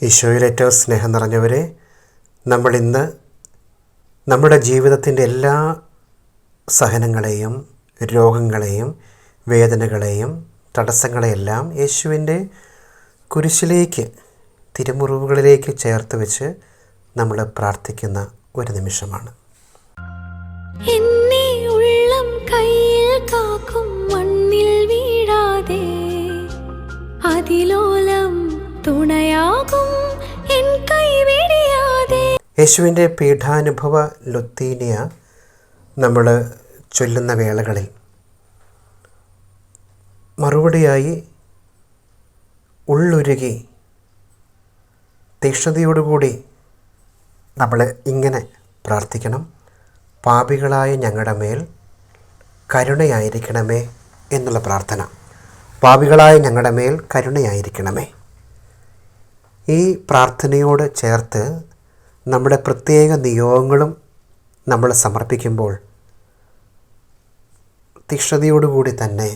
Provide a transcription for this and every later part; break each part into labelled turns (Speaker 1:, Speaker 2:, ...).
Speaker 1: ഈശോയിൽ ഏറ്റവും സ്നേഹം നിറഞ്ഞവരെ നമ്മൾ ഇന്ന് നമ്മുടെ ജീവിതത്തിന്റെ എല്ലാ സഹനങ്ങളെയും രോഗങ്ങളെയും വേദനകളെയും തടസ്സങ്ങളെയെല്ലാം യേശുവിന്റെ കുരിശിലേക്ക് തിരുമുറിവുകളിലേക്ക് ചേർത്ത് വെച്ച് നമ്മൾ പ്രാർത്ഥിക്കുന്ന ഒരു നിമിഷമാണ്.
Speaker 2: എന്നെ ഉള്ളം കയ്യിൽ കാക്കും മണ്ണിൽ വീഴാതെ അതിലോലം തുണയാകും
Speaker 1: യേശുവിന്റെ പീഠാനുഭവ ലൊത്തീനിയ നമ്മൾ ചൊല്ലുന്ന വേളകളിൽ മറുപടിയായി ഉള്ളുരുകി തീക്ഷ്ണതയോടുകൂടി നമ്മൾ ഇങ്ങനെ പ്രാർത്ഥിക്കണം പാപികളായ ഞങ്ങളുടെ മേൽ കരുണയായിരിക്കണമേ എന്നുള്ള പ്രാർത്ഥന. പാപികളായ ഞങ്ങളുടെ മേൽ കരുണയായിരിക്കണമേ. ഈ പ്രാർത്ഥനയോട് ചേർത്ത് നമ്മുടെ പ്രത്യേക നിയോഗങ്ങളും നമ്മൾ സമർപ്പിക്കുമ്പോൾ തീക്ഷ്ണതയോടുകൂടി തന്നെ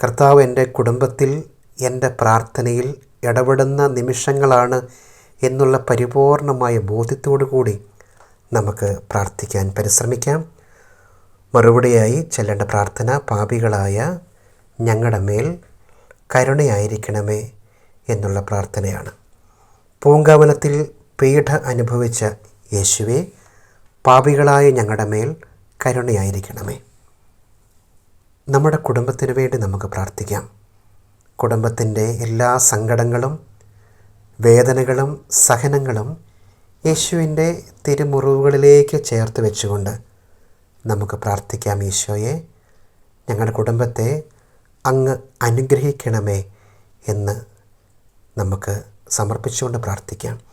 Speaker 1: കർത്താവ് എന്റെ കുടുംബത്തിൽ എന്റെ പ്രാർത്ഥനയിൽ ഇടപെടുന്ന നിമിഷങ്ങളാണ് എന്നുള്ള പരിപൂർണമായ ബോധ്യത്തോടു കൂടി നമുക്ക് പ്രാർത്ഥിക്കാൻ പരിശ്രമിക്കാം. മറുപടിയായി ചെല്ലേണ്ട പ്രാർത്ഥന പാപികളായ ഞങ്ങളുടെ മേൽ കരുണയായിരിക്കണമേ എന്നുള്ള പ്രാർത്ഥനയാണ്. പൂങ്കാവനത്തിൽ പീഠ അനുഭവിച്ച യേശുവെ പാപികളായ ഞങ്ങളുടെ മേൽ കരുണയായിരിക്കണമേ. നമ്മുടെ കുടുംബത്തിന് വേണ്ടി നമുക്ക് പ്രാർത്ഥിക്കാം. കുടുംബത്തിന്റെ എല്ലാ സങ്കടങ്ങളും വേദനകളും സഹനങ്ങളും യേശുവിന്റെ തിരുമുറിവുകളിലേക്ക് ചേർത്ത് വെച്ചുകൊണ്ട് നമുക്ക് പ്രാർത്ഥിക്കാം ഈശോയെ. ഞങ്ങളുടെ കുടുംബത്തെ അങ്ങ് അനുഗ്രഹിക്കണമേ എന്ന് നമുക്ക് സമർപ്പിച്ചുകൊണ്ട് പ്രാർത്ഥിക്കാം.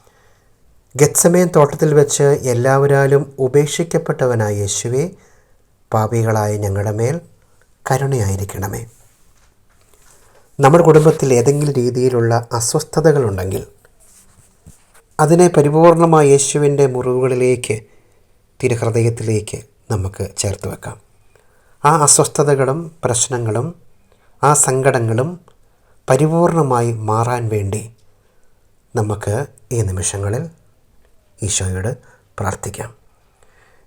Speaker 1: ഗത്സമയം തോട്ടത്തിൽ വെച്ച് എല്ലാവരാലും ഉപേക്ഷിക്കപ്പെട്ടവനായ യേശുവേ പാപികളായ ഞങ്ങളുടെ മേൽ കരുണയായിരിക്കണമേ. നമ്മുടെ കുടുംബത്തിൽ ഏതെങ്കിലും രീതിയിലുള്ള അസ്വസ്ഥതകളുണ്ടെങ്കിൽ അതിനെ പരിപൂർണമായ യേശുവിന്റെ മുറിവുകളിലേക്ക് തിരുഹൃദയത്തിലേക്ക് നമുക്ക് ചേർത്ത് വെക്കാം. ആ അസ്വസ്ഥതകളും പ്രശ്നങ്ങളും ആ സങ്കടങ്ങളും പരിപൂർണമായി മാറാൻ വേണ്ടി നമുക്ക് ഈ നിമിഷങ്ങളിൽ ഈശോയോട് പ്രാർത്ഥിക്കാം.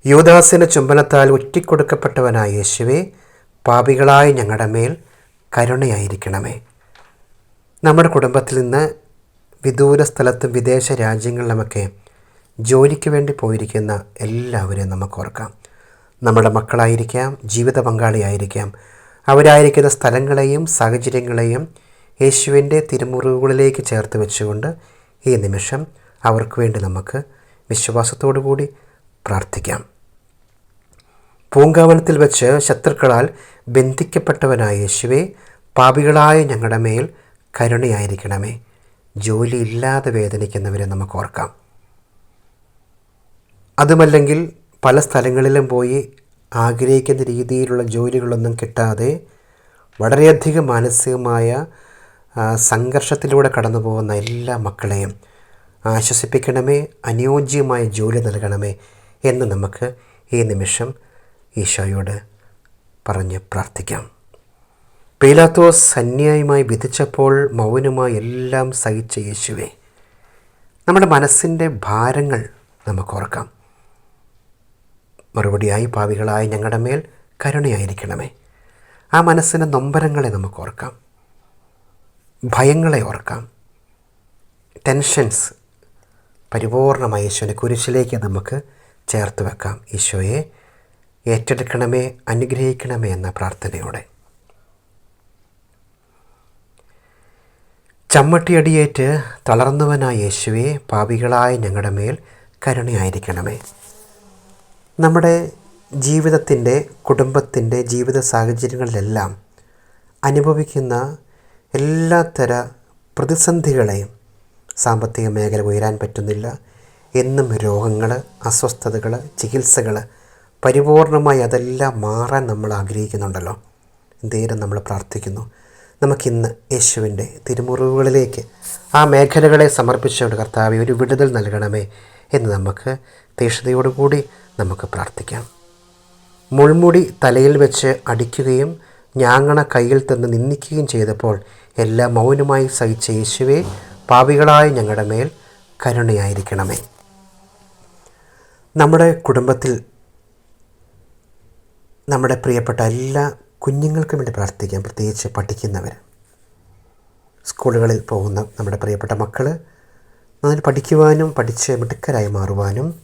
Speaker 1: യുവദാസിന് ചുംബനത്താൽ ഒറ്റിക്കൊടുക്കപ്പെട്ടവനായ യേശുവെ പാപികളായ ഞങ്ങളുടെ മേൽ കരുണയായിരിക്കണമേ. നമ്മുടെ കുടുംബത്തിൽ നിന്ന് വിദൂര സ്ഥലത്തും വിദേശ രാജ്യങ്ങളിലുമൊക്കെ ജോലിക്ക് വേണ്ടി പോയിരിക്കുന്ന എല്ലാവരെയും നമുക്ക് ഓർക്കാം. നമ്മുടെ മക്കളായിരിക്കാം ജീവിത പങ്കാളിയായിരിക്കാം അവരായിരിക്കുന്ന സ്ഥലങ്ങളെയും സാഹചര്യങ്ങളെയും യേശുവിന്റെ തിരുമുറിവുകളിലേക്ക് ചേർത്ത് വെച്ചുകൊണ്ട് ഈ നിമിഷം അവർക്ക് വേണ്ടി നമുക്ക് വിശ്വാസത്തോടു കൂടി പ്രാർത്ഥിക്കാം. പൂങ്കാവനത്തിൽ വെച്ച് ശത്രുക്കളാൽ ബന്ധിക്കപ്പെട്ടവനായ യേശുവെ പാപികളായ ഞങ്ങളുടെ മേൽ കരുണയായിരിക്കണമേ. ജോലിയില്ലാതെ വേദനിക്കുന്നവരെ നമുക്ക് ഓർക്കാം. അതുമല്ലെങ്കിൽ പല സ്ഥലങ്ങളിലും പോയി ആഗ്രഹിക്കുന്ന രീതിയിലുള്ള ജോലികളൊന്നും കിട്ടാതെ വളരെയധികം മാനസികമായ സംഘർഷത്തിലൂടെ കടന്നു പോകുന്ന എല്ലാ മക്കളെയും ആശ്വസിപ്പിക്കണമേ അനുയോജ്യമായ ജോലി നൽകണമേ എന്ന് നമുക്ക് ഈ നിമിഷം ഈശോയോട് പറഞ്ഞ് പ്രാർത്ഥിക്കാം. പീലാത്തോസ് സന്യായമായി വിധിച്ചപ്പോൾ മൗനമായി എല്ലാം സഹിച്ച യേശുവെ നമ്മുടെ മനസ്സിന്റെ ഭാരങ്ങൾ നമുക്കോർക്കാം മറുപടിയായി പാവികളായ ഞങ്ങളുടെ മേൽ കരുണയായിരിക്കണമേ. ആ മനസ്സിന്റെ നൊമ്പരങ്ങളെ നമുക്കോർക്കാം ഭയങ്ങളെ ഓർക്കാം. ടെൻഷൻസ് പരിപൂർണമായ യേശുവിനെ കുരിശിലേക്ക് നമുക്ക് ചേർത്ത് വെക്കാം. ഈശോയെ ഏറ്റെടുക്കണമേ അനുഗ്രഹിക്കണമേ എന്ന പ്രാർത്ഥനയോടെ. ചമ്മട്ടിയടിയേറ്റ് തളർന്നവനായ യേശുവെ പാപികളായ ഞങ്ങളുടെ മേൽ കരുണയായിരിക്കണമേ. നമ്മുടെ ജീവിതത്തിന്റെ കുടുംബത്തിന്റെ ജീവിത സാഹചര്യങ്ങളിലെല്ലാം അനുഭവിക്കുന്ന എല്ലാത്തര പ്രതിസന്ധികളെയും സാമ്പത്തിക മേഖല ഉയരാൻ പറ്റുന്നില്ല. എന്നും രോഗങ്ങൾ അസ്വസ്ഥതകൾ ചികിത്സകൾ പരിപൂർണമായി അതെല്ലാം മാറാൻ നമ്മൾ ആഗ്രഹിക്കുന്നുണ്ടല്ലോ. എന്തേലും നമ്മൾ പ്രാർത്ഥിക്കുന്നു. നമുക്കിന്ന് യേശുവിന്റെ തിരുമുറിവുകളിലേക്ക് ആ മേഖലകളെ സമർപ്പിച്ചുകൊണ്ട് കർത്താവെ ഒരു വിടുതൽ നൽകണമേ എന്ന് നമുക്ക് തീഷ്ണതയോടുകൂടി നമുക്ക് പ്രാർത്ഥിക്കാം. മുൾമുടി തലയിൽ വെച്ച് അടിക്കുകയും ഞാങ്ങണ കയ്യിൽ തന്ന് നിന്ദിക്കുകയും ചെയ്തപ്പോൾ എല്ലാം മൗനമായി സഹിച്ച യേശുവെ പാപികളായ ഞങ്ങളുടെ മേൽ കരുണയായിരിക്കണമേ. നമ്മുടെ കുടുംബത്തിൽ നമ്മുടെ പ്രിയപ്പെട്ട എല്ലാ കുഞ്ഞുങ്ങൾക്കും വേണ്ടി പ്രാർത്ഥിക്കാം പ്രത്യേകിച്ച് പഠിക്കുന്നവർ. സ്കൂളുകളിൽ പോകുന്ന നമ്മുടെ പ്രിയപ്പെട്ട മക്കൾ നന്നായി പഠിക്കുവാനും പഠിച്ച് മിടുക്കരായി മാറുവാനും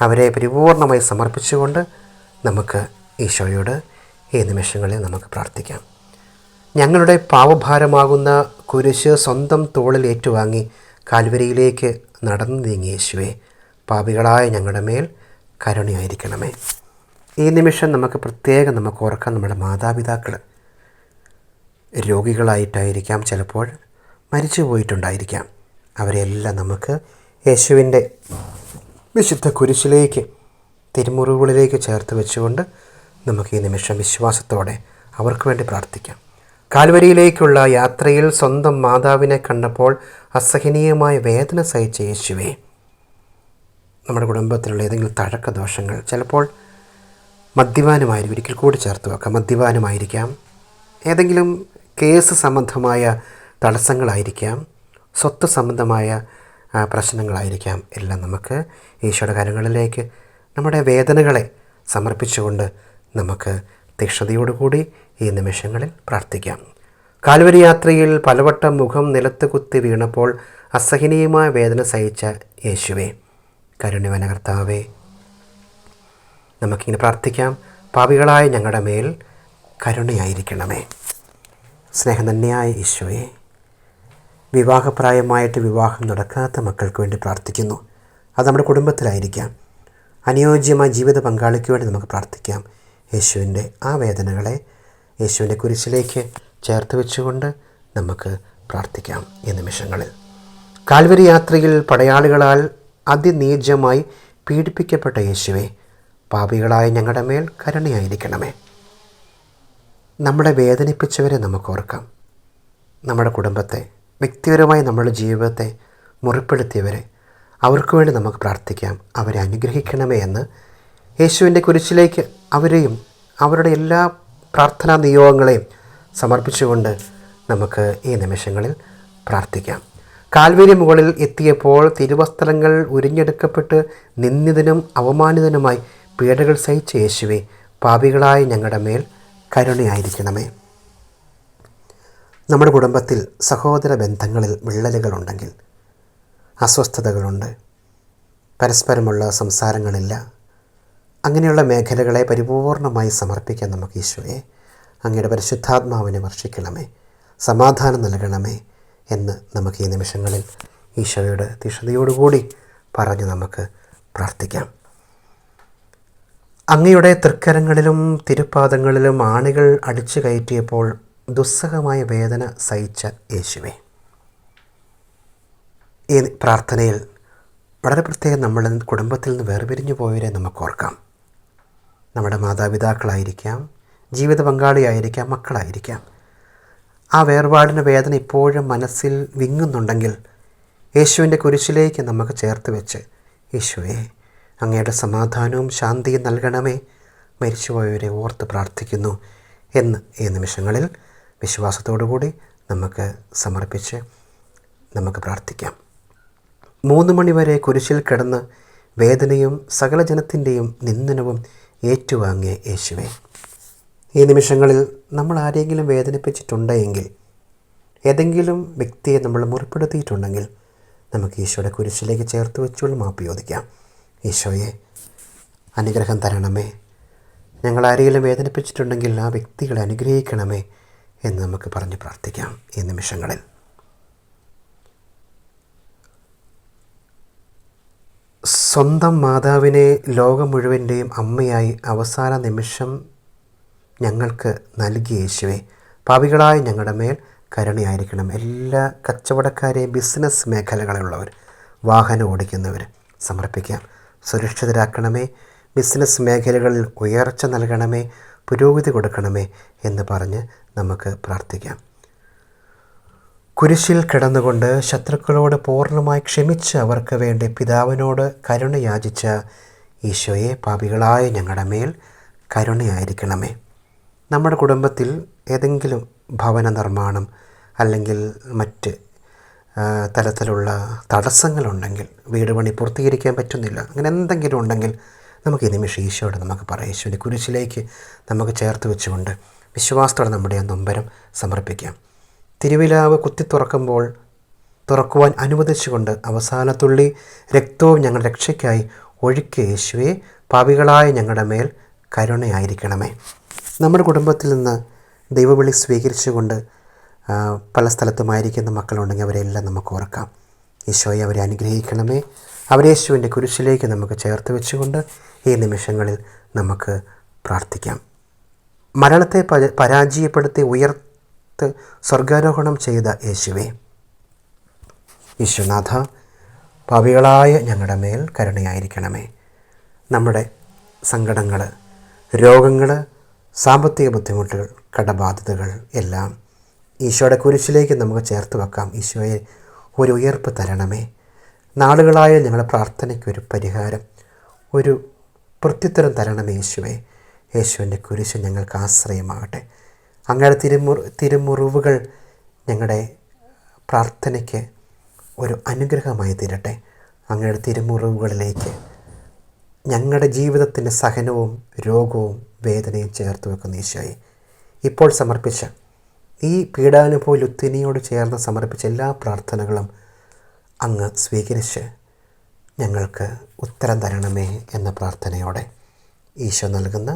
Speaker 1: അവരെ പരിപൂർണമായി സമർപ്പിച്ചുകൊണ്ട് നമുക്ക് ഈശോയോട് ഈ നിമിഷങ്ങളിൽ നമുക്ക് പ്രാർത്ഥിക്കാം. ഞങ്ങളുടെ പാവഭാരമാകുന്ന കുരിശ് സ്വന്തം തോളിൽ ഏറ്റുവാങ്ങി കാൽവരിയിലേക്ക് നടന്നു നീങ്ങിയ യേശുവെ പാപികളായ ഞങ്ങളുടെ മേൽ കരുണയായിരിക്കണമേ. ഈ നിമിഷം നമുക്ക് പ്രത്യേകം നമുക്ക് ഓർക്കാം നമ്മുടെ മാതാപിതാക്കൾ രോഗികളായിട്ടായിരിക്കാം ചിലപ്പോൾ മരിച്ചു പോയിട്ടുണ്ടായിരിക്കാം. അവരെല്ലാം നമുക്ക് യേശുവിന്റെ വിശുദ്ധ കുരിശിലേക്ക് തിരുമുറിവുകളിലേക്ക് ചേർത്ത് വെച്ചുകൊണ്ട് നമുക്ക് ഈ നിമിഷം വിശ്വാസത്തോടെ അവർക്ക് വേണ്ടി പ്രാർത്ഥിക്കാം. കാൽവരിയിലേക്കുള്ള യാത്രയിൽ സ്വന്തം മാതാവിനെ കണ്ടപ്പോൾ അസഹനീയമായ വേദന സഹിച്ച യേശുവേ. നമ്മുടെ കുടുംബത്തിലുള്ള ഏതെങ്കിലും തഴക്ക ദോഷങ്ങൾ ചിലപ്പോൾ മദ്യപാനമായിരിക്കും. ഒരിക്കൽ കൂടി ചേർത്ത് വെക്കാം. മദ്യപാനമായിരിക്കാം. ഏതെങ്കിലും കേസ് സംബന്ധമായ തടസ്സങ്ങളായിരിക്കാം. സ്വത്ത് സംബന്ധമായ പ്രശ്നങ്ങളായിരിക്കാം. എല്ലാം നമുക്ക് ഈശോയുടെ കാര്യങ്ങളിലേക്ക് നമ്മുടെ വേദനകളെ സമർപ്പിച്ചുകൊണ്ട് നമുക്ക് തീക്ഷ്ണതയോടുകൂടി ഈ നിമിഷങ്ങളിൽ പ്രാർത്ഥിക്കാം. കാൽവരി യാത്രയിൽ പലവട്ടം മുഖം നിലത്ത് കുത്തി വീണപ്പോൾ അസഹനീയമായ വേദന സഹിച്ച യേശുവേ കരുണ്യവന കർത്താവേ നമുക്കിങ്ങനെ പ്രാർത്ഥിക്കാം. പാപികളായ ഞങ്ങളുടെ മേൽ കരുണയായിരിക്കണമേ. സ്നേഹനന്യായ ഈശോയെ വിവാഹപ്രായമായിട്ട് വിവാഹം നടക്കാത്ത മക്കൾക്ക് വേണ്ടി പ്രാർത്ഥിക്കുന്നു. അത് നമ്മുടെ കുടുംബത്തിലായിരിക്കാം. അനുയോജ്യമായ ജീവിത പങ്കാളിക്ക് വേണ്ടി നമുക്ക് പ്രാർത്ഥിക്കാം. യേശുവിന്റെ ആ വേദനകളെ യേശുവിന്റെ കുരിശിലേക്ക് ചേർത്ത് വെച്ചുകൊണ്ട് നമുക്ക് പ്രാർത്ഥിക്കാം ഈ നിമിഷങ്ങളിൽ. കാൽവരി യാത്രയിൽ പടയാളികളാൽ അതിനീചമായി പീഡിപ്പിക്കപ്പെട്ട യേശുവെ പാപികളായ ഞങ്ങളുടെ മേൽ കരുണയായിരിക്കണമേ. നമ്മളെ വേദനിപ്പിച്ചവരെ നമുക്ക് ഓർക്കാം. നമ്മുടെ കുടുംബത്തെ വ്യക്തിപരമായി നമ്മുടെ ജീവിതത്തെ മുറിപ്പെടുത്തിയവരെ അവർക്ക് വേണ്ടി നമുക്ക് പ്രാർത്ഥിക്കാം. അവരെ അനുഗ്രഹിക്കണമേ എന്ന് യേശുവിന്റെ കുരിശിലേക്ക് അവരെയും അവരുടെ എല്ലാ പ്രാർത്ഥനാ നിയോഗങ്ങളെയും സമർപ്പിച്ചുകൊണ്ട് നമുക്ക് ഈ നിമിഷങ്ങളിൽ പ്രാർത്ഥിക്കാം. കാൽവേരി മുകളിൽ എത്തിയപ്പോൾ തിരുവസ്ത്രങ്ങൾ ഉരിഞ്ഞെടുക്കപ്പെട്ട് നിന്ദിതനും അവമാനിതനുമായി പീഡകൾ സഹിച്ച യേശുവെ പാപികളായ ഞങ്ങളുടെ മേൽ കരുണയായിരിക്കണമേ. നമ്മുടെ കുടുംബത്തിൽ സഹോദര ബന്ധങ്ങളിൽ വിള്ളലുകളുണ്ടെങ്കിൽ അസ്വസ്ഥതകളുണ്ട്. പരസ്പരമുള്ള സംസാരങ്ങളില്ല. അങ്ങനെയുള്ള മേഖലകളെ പരിപൂർണമായി സമർപ്പിക്കാൻ നമുക്ക് ഈശോയെ അങ്ങയുടെ പരിശുദ്ധാത്മാവിനെ വർഷിക്കണമേ സമാധാനം നൽകണമേ എന്ന് നമുക്ക് ഈ നിമിഷങ്ങളിൽ ഈശോയുടെ തീഷ്ണതയോടുകൂടി പറഞ്ഞ് നമുക്ക് പ്രാർത്ഥിക്കാം. അങ്ങയുടെ തൃക്കരങ്ങളിലും തിരുപ്പാദങ്ങളിലും ആണികൾ അടിച്ചു കയറ്റിയപ്പോൾ ദുസ്സഹമായ വേദന സഹിച്ച യേശുവെ ഈ പ്രാർത്ഥനയിൽ വളരെ പ്രത്യേകം നമ്മൾ കുടുംബത്തിൽ നിന്ന് വേർപിരിഞ്ഞു പോയവരെ നമുക്ക് ഓർക്കാം. നമ്മുടെ മാതാപിതാക്കളായിരിക്കാം ജീവിത പങ്കാളിയായിരിക്കാം മക്കളായിരിക്കാം. ആ വേർപാടിന്റെ വേദന ഇപ്പോഴും മനസ്സിൽ വിങ്ങുന്നുണ്ടെങ്കിൽ യേശുവിന്റെ കുരിശിലേക്ക് നമുക്ക് ചേർത്ത് വെച്ച് യേശുവേ അങ്ങയുടെ സമാധാനവും ശാന്തിയും നൽകണമേ മരിച്ചുപോയവരെ ഓർത്ത് പ്രാർത്ഥിക്കുന്നു എന്ന് ഈ നിമിഷങ്ങളിൽ വിശ്വാസത്തോടു കൂടി നമുക്ക് സമർപ്പിച്ച് നമുക്ക് പ്രാർത്ഥിക്കാം. മൂന്ന് മണിവരെ കുരിശിൽ കിടന്ന് വേദനയും സകല ജനത്തിന്റെയും നിന്ദനവും ഏറ്റുവാങ്ങിയ യേശുവേ. ഈ നിമിഷങ്ങളിൽ നമ്മൾ ആരെങ്കിലും വേദനിപ്പിച്ചിട്ടുണ്ടെങ്കിൽ ഏതെങ്കിലും വ്യക്തിയെ നമ്മൾ മുറിപ്പെടുത്തിയിട്ടുണ്ടെങ്കിൽ നമുക്ക് ഈശോയുടെ കുരിശിലേക്ക് ചേർത്ത് വെച്ചുകൊണ്ട് മാപ്പ് ചോദിക്കാം. ഈശോയെ അനുഗ്രഹം തരണമേ. ഞങ്ങൾ ആരെങ്കിലും വേദനിപ്പിച്ചിട്ടുണ്ടെങ്കിൽ ആ വ്യക്തികളെ അനുഗ്രഹിക്കണമേ എന്ന് നമുക്ക് പറഞ്ഞ് പ്രാർത്ഥിക്കാം ഈ നിമിഷങ്ങളിൽ. സ്വന്തം മാതാവിനെ ലോകം മുഴുവന്റെയും അമ്മയായി അവസാന നിമിഷം ഞങ്ങൾക്ക് നൽകിയ യേശുവെ പാപികളായ ഞങ്ങളുടെ മേൽ കരുണയായിരിക്കണം. എല്ലാ കച്ചവടക്കാരെയും ബിസിനസ് മേഖലകളിലുള്ളവർ വാഹനം ഓടിക്കുന്നവർ സമർപ്പിക്കാം. സുരക്ഷിതരാക്കണമേ ബിസിനസ് മേഖലകളിൽ ഉയർച്ച നൽകണമേ പുരോഗതി കൊടുക്കണമേ എന്ന് പറഞ്ഞ് നമുക്ക് പ്രാർത്ഥിക്കാം. കുരിശിൽ കിടന്നുകൊണ്ട് ശത്രുക്കളോട് പൂർണമായി ക്ഷമിച്ച് അവർക്ക് വേണ്ടി പിതാവിനോട് കരുണയാചിച്ച ഈശോയെ പാപികളായ ഞങ്ങളുടെ മേൽ കരുണയായിരിക്കണമേ. നമ്മുടെ കുടുംബത്തിൽ ഏതെങ്കിലും ഭവന നിർമ്മാണം അല്ലെങ്കിൽ മറ്റ് തലത്തിലുള്ള തടസ്സങ്ങളുണ്ടെങ്കിൽ വീട് പണി പൂർത്തീകരിക്കാൻ പറ്റുന്നില്ല അങ്ങനെ എന്തെങ്കിലും ഉണ്ടെങ്കിൽ നമുക്ക് ഈ നിമിഷം ഈശോയോട് നമുക്ക് പറയാം. ഈശോയുടെ കുരിശിലേക്ക് നമുക്ക് ചേർത്ത് വെച്ചുകൊണ്ട് വിശ്വാസത്തോടെ നമ്മുടെ ആ നൊമ്പരം സമർപ്പിക്കാം. തിരുവിലാവ് കുത്തി തുറക്കുമ്പോൾ തുറക്കുവാൻ അനുവദിച്ചുകൊണ്ട് അവസാനത്തുള്ളി രക്തവും ഞങ്ങളുടെ രക്ഷയ്ക്കായി ഒഴുക്കിയ യേശുവെ പാപികളായ ഞങ്ങളുടെ മേൽ കരുണയായിരിക്കണമേ. നമ്മുടെ കുടുംബത്തിൽ നിന്ന് ദൈവവിളി സ്വീകരിച്ചുകൊണ്ട് പല സ്ഥലത്തുമായിരിക്കുന്ന മക്കളുണ്ടെങ്കിൽ അവരെല്ലാം നമുക്ക് ഓർക്കാം. ഈശോയെ അവരെ അനുഗ്രഹിക്കണമേ. അവരെ യേശുവിന്റെ കുരിശിലേക്ക് നമുക്ക് ചേർത്ത് വെച്ചുകൊണ്ട് ഈ നിമിഷങ്ങളിൽ നമുക്ക് പ്രാർത്ഥിക്കാം. മരണത്തെ പരാജയപ്പെടുത്തി പരാജയപ്പെടുത്തി ഉയർത്ത് സ്വർഗാരോഹണം ചെയ്ത യേശുവേ. യേശുനാഥ പാവികളായ ഞങ്ങളുടെ മേൽ കരുണയായിരിക്കണമേ. നമ്മുടെ സങ്കടങ്ങൾ രോഗങ്ങൾ സാമ്പത്തിക ബുദ്ധിമുട്ടുകൾ കടബാധ്യതകൾ എല്ലാം ഈശോയുടെ കുരിശിലേക്ക് നമുക്ക് ചേർത്ത് വെക്കാം. ഈശോയെ ഒരു ഉയർപ്പ് തരണമേ. നാളുകളായ ഞങ്ങളുടെ പ്രാർത്ഥനയ്ക്ക് ഒരു പരിഹാരം ഒരു പ്രത്യുത്തരം തരണമേ യേശുവേ യേശുവിന്റെ കുരിശ് ഞങ്ങൾക്ക് ആശ്രയമാകട്ടെ. അങ്ങയുടെ തിരുമു തിരുമുറിവുകൾ ഞങ്ങളുടെ പ്രാർത്ഥനയ്ക്ക് ഒരു അനുഗ്രഹമായി തീരട്ടെ. അങ്ങയുടെ തിരുമുറിവുകളിലേക്ക് ഞങ്ങളുടെ ജീവിതത്തിന്റെ സഹനവും രോഗവും വേദനയും ചേർത്ത് വെക്കുന്ന ഈശോയെ. ഇപ്പോൾ സമർപ്പിച്ച ഈ പീഡാനുഭവ ലുത്തിനിയോട് ചേർന്ന് സമർപ്പിച്ച എല്ലാ പ്രാർത്ഥനകളും അങ്ങ് സ്വീകരിച്ച് ഞങ്ങൾക്ക് ഉത്തരം തരണമേ എന്ന പ്രാർത്ഥനയോടെ ഈശോ നൽകുന്ന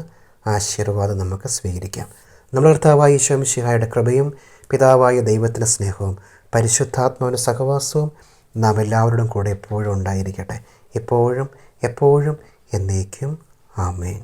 Speaker 1: ആശീർവാദം നമുക്ക് സ്വീകരിക്കാം. നമ്മുടെ കർത്താവായ ഈശോ മിശിഹായുടെ കൃപയും പിതാവായ ദൈവത്തിന്റെ സ്നേഹവും പരിശുദ്ധാത്മാവിന്റെ സഹവാസവും നാം എല്ലാവരുടെയും കൂടെ എപ്പോഴും ഉണ്ടായിരിക്കട്ടെ. എപ്പോഴും എപ്പോഴും എന്നേക്കും. ആമേൻ.